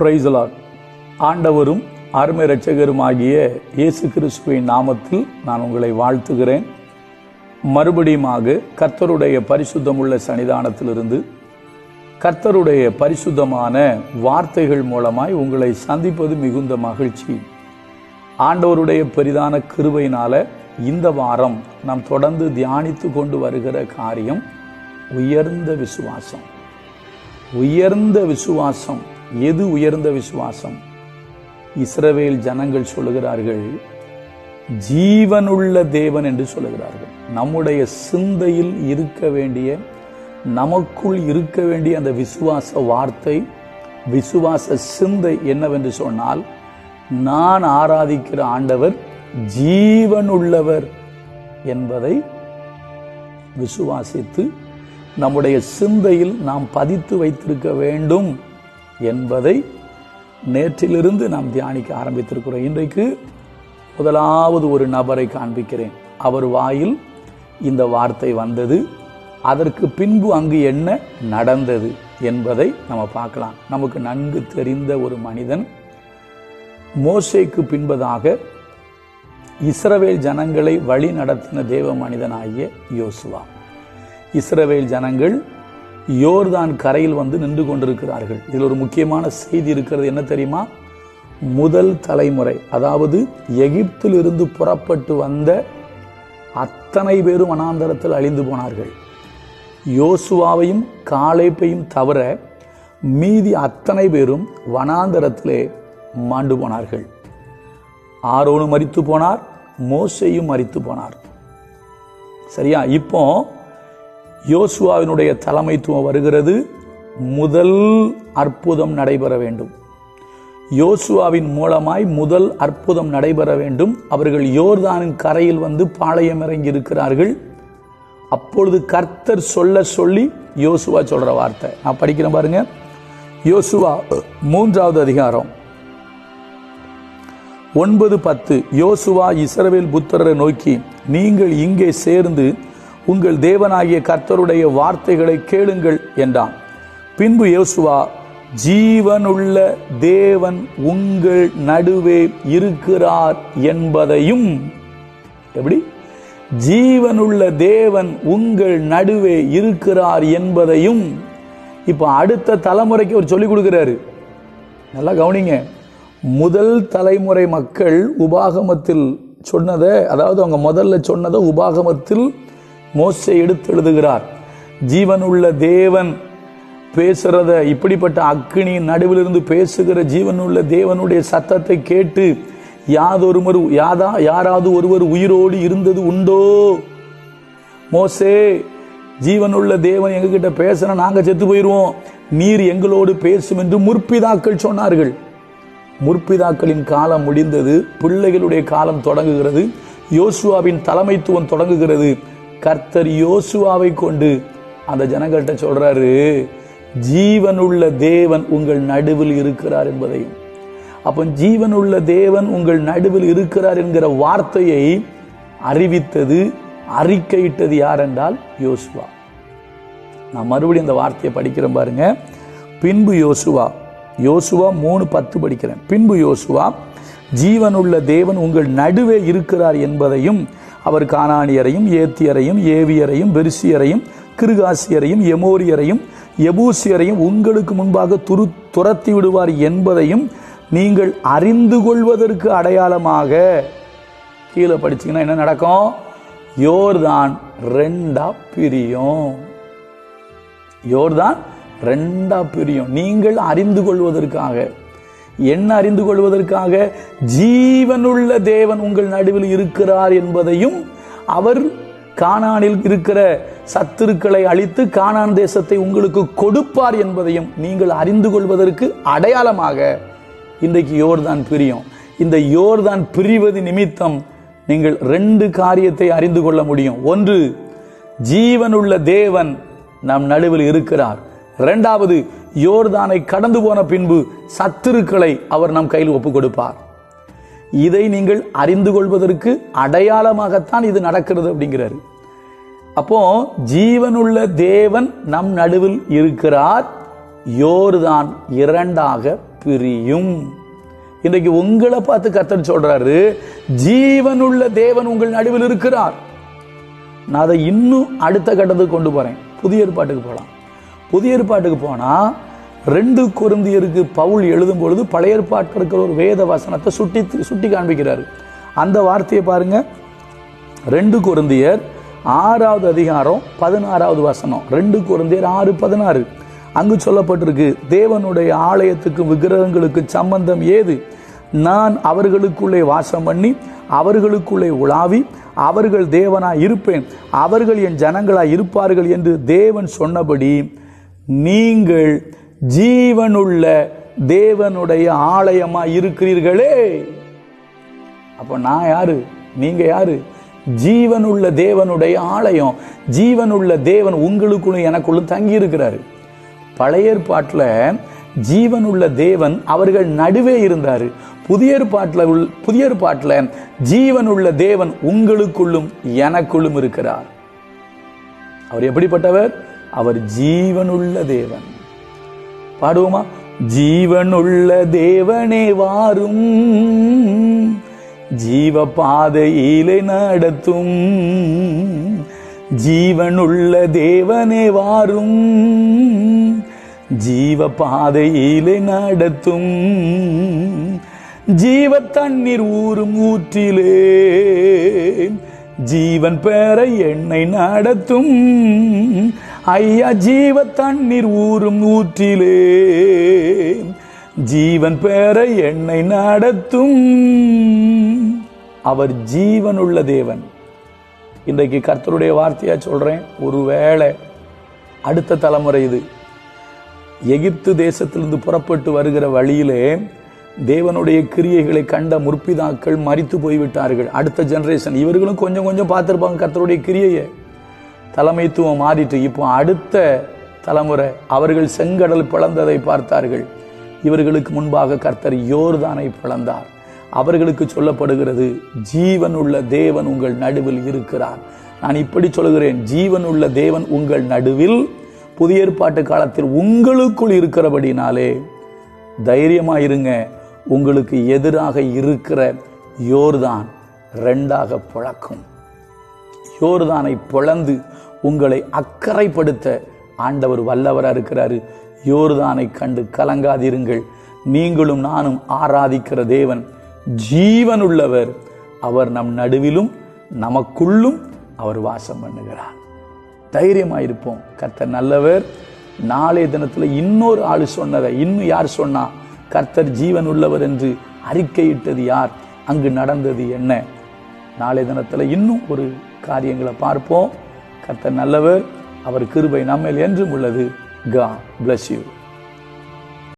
Praise the Lord ஆண்டவரும் அருமை ரட்சகரும் ஆகிய இயேசு கிறிஸ்துவின் நாமத்தில் நான் உங்களை வாழ்த்துகிறேன். மறுபடியுமாக கர்த்தருடைய பரிசுத்தமுள்ள சன்னிதானத்திலிருந்து கர்த்தருடைய பரிசுத்தமான வார்த்தைகள் மூலமாய் உங்களை சந்திப்பது மிகுந்த மகிழ்ச்சி. ஆண்டவருடைய பெரிதான கிருவையினால இந்த வாரம் நாம் தொடர்ந்து தியானித்து கொண்டு வருகிற காரியம் உயர்ந்த விசுவாசம். உயர்ந்த விசுவாசம். எது உயர்ந்த விசுவாசம்? இஸ்ரவேல் ஜனங்கள் சொல்லுகிறார்கள் ஜீவனுள்ள தேவன் என்று சொல்லுகிறார்கள். நம்முடைய சிந்தையில் இருக்க வேண்டிய நமக்குள் இருக்க வேண்டிய அந்த விசுவாச வார்த்தை விசுவாச சிந்தை என்னவென்று சொன்னால் நான் ஆராதிக்கிற ஆண்டவர் ஜீவனுள்ளவர் என்பதை விசுவாசித்து நம்முடைய சிந்தையில் நாம் பதித்து வைத்திருக்க வேண்டும் என்பதை நேற்றிலிருந்து நாம் தியானிக்க ஆரம்பித்திருக்கிறோம். இன்றைக்கு முதலாவது ஒரு நபரை காண்பிக்கிறேன். அவர் வாயில் இந்த வார்த்தை வந்தது. அதற்கு பின்பு அங்கு என்ன நடந்தது என்பதை நம்ம பார்க்கலாம். நமக்கு நன்கு தெரிந்த ஒரு மனிதன் மோசைக்கு பின்பதாக இஸ்ரவேல் ஜனங்களை வழி நடத்தின தேவ மனிதனாகிய யோசுவா. இஸ்ரவேல் ஜனங்கள் யோர்தான் கரையில் வந்து நின்று கொண்டிருக்கிறார்கள். இதில் ஒரு முக்கியமான செய்தி இருக்கிறது என்ன தெரியுமா? முதல் தலைமுறை அதாவது எகிப்திலிருந்து புறப்பட்டு வந்த அத்தனை பேரும் வனாந்தரத்தில் அழிந்து போனார்கள். யோசுவாவையும் காலைப்பையும் தவிர மீதி அத்தனை பேரும் வனாந்தரத்திலே மாண்டு போனார்கள். ஆரோனும் மரித்து போனார் மோசையும் மரித்து போனார். சரியா? இப்போ யோசுவாவினுடைய தலைமைத்துவம் வருகிறது. முதல் அற்புதம் நடைபெற வேண்டும். யோசுவாவின் மூலமாய் முதல் அற்புதம் நடைபெற வேண்டும். அவர்கள் யோர்தானின் கரையில் வந்து பாளையம் இறங்கி இருக்கிறார்கள். அப்பொழுது கர்த்தர் சொல்ல சொல்லி யோசுவா சொல்ற வார்த்தை. நான் படிக்கிறேன் பாருங்க. யோசுவா மூன்றாவது அதிகாரம். ஒன்பது பத்து யோசுவா இஸ்ரவேல் புத்திரரை நோக்கி நீங்கள் இங்கே சேர்ந்து உங்கள் தேவனாகிய கர்த்தருடைய வார்த்தைகளை கேளுங்கள் என்றான். பின்பு யோசுவா ஜீவனுள்ள தேவன் உங்கள் நடுவே இருக்கிறார் என்பதையும் எப்படி? ஜீவனுள்ள தேவன் உங்கள் நடுவே இருக்கிறார் என்பதையும் இப்போ அடுத்த தலைமுறைக்கு அவர் சொல்லிக் கொடுக்கிறாரு. நல்லா கவனிங்க. முதல் தலைமுறை மக்கள் உபாகமத்தில் சொன்னதை அதாவது அவங்க முதல்ல சொன்னதை உபாகமத்தில் மோசை எடுத்து எழுதுகிறார் ஜீவனுள்ள தேவன் பேசுறத இப்படிப்பட்ட அக்னியின் நடுவிலிருந்து பேசுகிற ஜீவனுள்ள தேவனுடைய சத்தத்தை கேட்டு யாதொருவர் யாதா யாராவது ஒருவர் உயிரோடு இருந்தது உண்டோ? மோசே ஜீவனுள்ள தேவன் எங்ககிட்ட பேசுன நாங்க செத்து போயிருவோம். நீர் எங்களோடு பேசும் என்று முற்பிதாக்கள் சொன்னார்கள். முற்பிதாக்களின் காலம் முடிந்தது பிள்ளைகளுடைய காலம் தொடங்குகிறது யோசுவாவின் தலைமைத்துவம் தொடங்குகிறது. கர்த்தர் யோசுவாவை கொண்டு அந்த ஜனங்கள்கிட்ட சொல்றாரு ஜீவனுள்ள தேவன் உங்கள் நடுவில் இருக்கிறார் என்பதையும். அப்போ ஜீவனுள்ள தேவன் உங்கள் நடுவில் இருக்கிறார் என்கிற வார்த்தையை அறிவித்தது அறிக்கையிட்டது யார் என்றால் யோசுவா. நான் மறுபடியும் இந்த வார்த்தையை படிக்கிறேன் பாருங்க. பின்பு யோசுவா. யோசுவா மூணு பத்து படிக்கிறேன். பின்பு யோசுவா ஜீவனுள்ள தேவன் உங்கள் நடுவே இருக்கிறார் என்பதையும் அவர் கானானியரையும் ஏத்தியரையும் ஏவியரையும் பெருசியரையும் கிருகாசியரையும் எமோரியரையும் எபூசியரையும் உங்களுக்கு முன்பாக துரு துரத்தி விடுவார் என்பதையும் நீங்கள் அறிந்து கொள்வதற்கு அடையாளமாக கீழே படிச்சீங்கன்னா என்ன நடக்கும்? யோர்தான் ரெண்டா பிரியும். யோர்தான் ரெண்டா பிரியும். நீங்கள் அறிந்து கொள்வதற்காக. என்ன அறிந்து கொள்வதற்காக ஜீவனுள்ள தேவன் உங்கள் நடுவில் இருக்கிறார் என்பதையும் அவர் கானானில் இருக்கிற சத்துருக்களை அழித்து கானான் தேசத்தை உங்களுக்கு கொடுப்பார் என்பதையும் நீங்கள் அறிந்து கொள்வதற்கு அடையாளமாக இன்றைக்கு யோர்தான் பிரியும். இந்த யோர்தான் பிரிவது நிமித்தம் நீங்கள் ரெண்டு காரியத்தை அறிந்து கொள்ள முடியும். ஒன்று ஜீவனுள்ள தேவன் நம் நடுவில் இருக்கிறார். இரண்டாவது யோர்தானை கடந்து போன பின்பு சத்துருக்களை அவர் நம் கையில் ஒப்புக் கொடுப்பார் இதை நீங்கள் அறிந்து கொள்வதற்கு அடையாளமாகத்தான் இது நடக்கிறது அப்படிங்கிறாரு. அப்போ ஜீவனுள்ள தேவன் நம் நடுவில் இருக்கிறார் யோர்தான் இரண்டாக பிரியும். இன்றைக்கு உங்களை பார்த்து கத்தன் சொல்றாரு ஜீவனுள்ள தேவன் உங்கள் நடுவில் இருக்கிறார். நான் அதை இன்னும் அடுத்த கட்டத்துக்கு கொண்டு போறேன். புதிய ஏற்பாட்டுக்கு போகலாம் புதிய ஏற்பாட்டுக்கு போனா ரெண்டு குருந்தியருக்கு பவுல் எழுதும் பொழுது பழைய ஏற்பாட்டில் இருக்கிற ஒரு வேத வசனத்தை சுட்டி சுட்டி காண்பிக்கிறார். அந்த வார்த்தையை பாருங்க. ரெண்டு குருந்தியர் ஆறாவது அதிகாரம் பதினாறாவது வசனம். ரெண்டு குருந்தியர் ஆறு பதினாறு. அங்கு சொல்லப்பட்டிருக்கு தேவனுடைய ஆலயத்துக்கும் விக்கிரகங்களுக்கு சம்பந்தம் ஏது? நான் அவர்களுக்குள்ளே வாசம் பண்ணி அவர்களுக்குள்ளே உலாவி அவர்கள் தேவனாய் இருப்பேன். அவர்கள் என் ஜனங்களாய் இருப்பார்கள் என்று தேவன் சொன்னபடி நீங்கள் ஜீவனுள்ள தேவனுடைய ஆலயமா இருக்கிறீர்களே. அப்ப நான் யாரு? நீங்க யாரு? ஜீவனுள்ள தேவனுடைய ஆலயம் ஜீவனுள்ள தேவன் உங்களுக்குள்ளும் எனக்குள்ளும் தங்கி இருக்கிறாரு. பழைய ஏற்பாட்டில் ஜீவனுள்ள தேவன் அவர்கள் நடுவே இருந்தாரு. புதிய ஏற்பாட்டில் உள் புதிய ஏற்பாட்டில் ஜீவனுள்ள தேவன் உங்களுக்குள்ளும் எனக்குள்ளும் இருக்கிறார். அவர் எப்படிப்பட்டவர்? அவர் ஜீவனுள்ள தேவன். பாடுவோமா? ஜீவனுள்ள தேவனே வாரும். ஜீவ பாதையிலே நடத்தும். ஜீவனுள்ள தேவனே வாரும். ஜீவ பாதையிலே நடத்தும். ஜீவ தண்ணீர் ஊறும் ஊற்றிலே. ஜீவன் பெற என்னை நடத்தும். ஐயா ஜீவ தண்ணீர் ஊறும் ஊற்றிலே. ஜீவன் பெற என்னை நடத்தும். அவர் ஜீவனுள்ள தேவன். இன்றைக்கு கர்த்தருடைய வார்த்தையா சொல்றேன் ஒருவேளை அடுத்த தலைமுறை இது எகிப்து தேசத்திலிருந்து புறப்பட்டு வருகிற வழியிலே தேவனுடைய கிரியைகளை கண்ட முற்பிதாக்கள் மறித்து போய்விட்டார்கள். அடுத்த ஜெனரேஷன் இவர்களும் கொஞ்சம் கொஞ்சம் பார்த்துருப்பாங்க கர்த்தருடைய கிரியையை. தலைமைத்துவம் மாறிட்டு இப்போ அடுத்த தலைமுறை அவர்கள் செங்கடல் பிளந்ததை பார்த்தார்கள். இவர்களுக்கு முன்பாக கர்த்தர் யோர்தானை பிளந்தார். அவர்களுக்கு சொல்லப்படுகிறது ஜீவனுள்ள தேவன் உங்கள் நடுவில் இருக்கிறார். நான் இப்படி சொல்கிறேன் ஜீவனுள்ள தேவன் உங்கள் நடுவில். புதிய ஏற்பாட்டு காலத்தில் உங்களுக்குள் இருக்கிறபடினாலே தைரியமாக இருங்க உங்களுக்கு எதிராக இருக்கிற யோர்தான் ரெண்டாக பிளக்கும். யோர்தானை பிளந்து உங்களை அக்கறைப்படுத்த ஆண்டவர் வல்லவரா இருக்கிறாரு. யோர்தானை கண்டு கலங்காதிருங்கள். நீங்களும் நானும் ஆராதிக்கிற தேவன் ஜீவனுள்ளவர். அவர் நம் நடுவிலும் நமக்குள்ளும் அவர் வாசம் பண்ணுகிறார். தைரியமாயிருப்போம். இருப்போம் நல்லவர். நாளைய தினத்துல இன்னொரு ஆள் சொன்னதை இன்னும் யார் சொன்னா கர்த்தர் ஜீவன் உள்ளவர் என்று அறிக்கையிட்டது யார்? அங்கு நடந்தது என்ன? நாளைய தினத்தில் இன்னும் ஒரு காரியங்களை பார்ப்போம். கர்த்தர் நல்லவர் அவர் கிருபை நம்மேல் என்றும் உள்ளது. கா பிளஸ் யூ